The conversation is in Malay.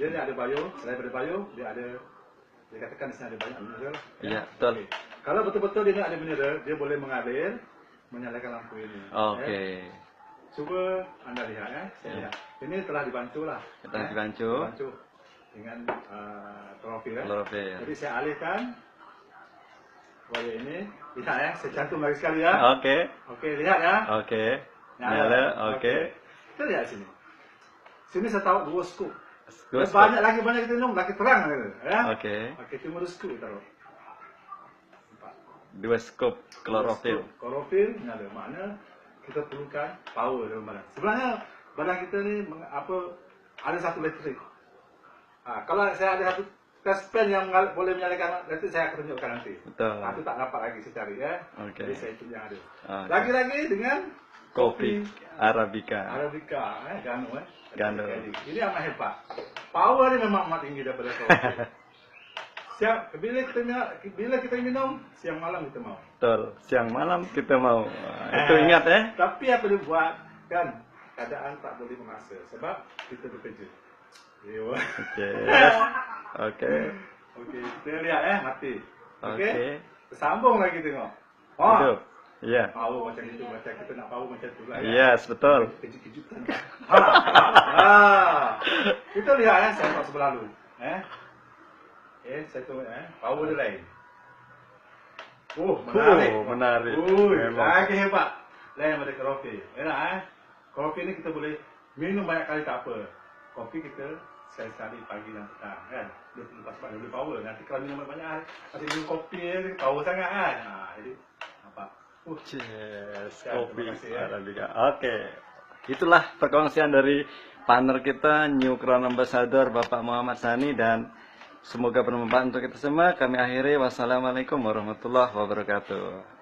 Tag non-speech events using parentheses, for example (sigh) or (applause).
Dia ni ada bio, selain daripada bio, dia ada dia katakan di sini ada banyak mineral. Ya, betul. Okey. Kalau betul-betul dia nak ada mineral, dia boleh mengalir, menyalakan lampu ini. Oke. Eh, Cuba anda lihat eh, saya Ya. lihat. Ini telah dibantu lah. Telah eh, dibantu. dibantu dengan uh, klorofil. Eh. Klorofil. Jadi saya alihkan wire ini. Lihat ya, saya cantum lagi sekali ya. Oke. Okey, lihat ya. Oke. Nyala. Nyala. Oke. Kita lihat sini. Sini saya tahu dua scoop. Scoop. Banyak lagi banyak kita minum, lagi terang gitu, ya. Oke. Okey, cuma dua scoop taruh. Empat. Dua scoop klorofil. Klorofil nyala. Makna kita perlukan power dalam badan. Sebenarnya badan kita ni apa ada satu elektrik. Ha, kalau saya ada satu test pen yang boleh menyalakan elektrik saya akan tunjukkan nanti. Betul. Ha, itu tak dapat lagi saya cari ya. Okey. Jadi saya tunjuk yang ada. Oke. Lagi-lagi dengan Kopi Arabica. Arabica, eh, Gano eh. Gano. Ini amat hebat. Power ni memang amat tinggi daripada kopi. (laughs) Siap, bila kita minum, bila kita minum, siang malam kita mau. Betul. Siang malam kita mau. Wah, Itu ingat eh. Tapi apa dia buat, kan, keadaan tak boleh memaksa. Sebab kita bekerja. Oke. Oke. (laughs) Okey, kita lihat eh, mati. Okey. Oke. Sambung lagi tengok. Oh, Hidup. Iya. power macam itu, macam kita nak power macam tu lah. ya. Yes, betul. Kejut-kejutan. Ha, ha, ha. Kita lihat eh, saya tak sebelah lalu. Eh. Eh, saya tengok eh. Power dia lain. Oh, menarik. Oh, menarik. Ui, lagi hebat. Lain daripada kopi. Enak eh. Kopi ni kita boleh minum banyak kali tak apa. Kopi kita sekali pagi dan petang kan. Dia lepas sebab dia boleh power. Nanti kalau minum banyak nanti minum kopi ni power sangat kan. Ha, jadi nampak. Uh, Yes, Ya, kopi terima kasih, ya. Oke. Itulah perkongsian dari partner kita New Crown Ambassador Bapak Muhammad Sani dan semoga bermanfaat untuk kita semua. Kami akhiri wassalamualaikum warahmatullahi wabarakatuh.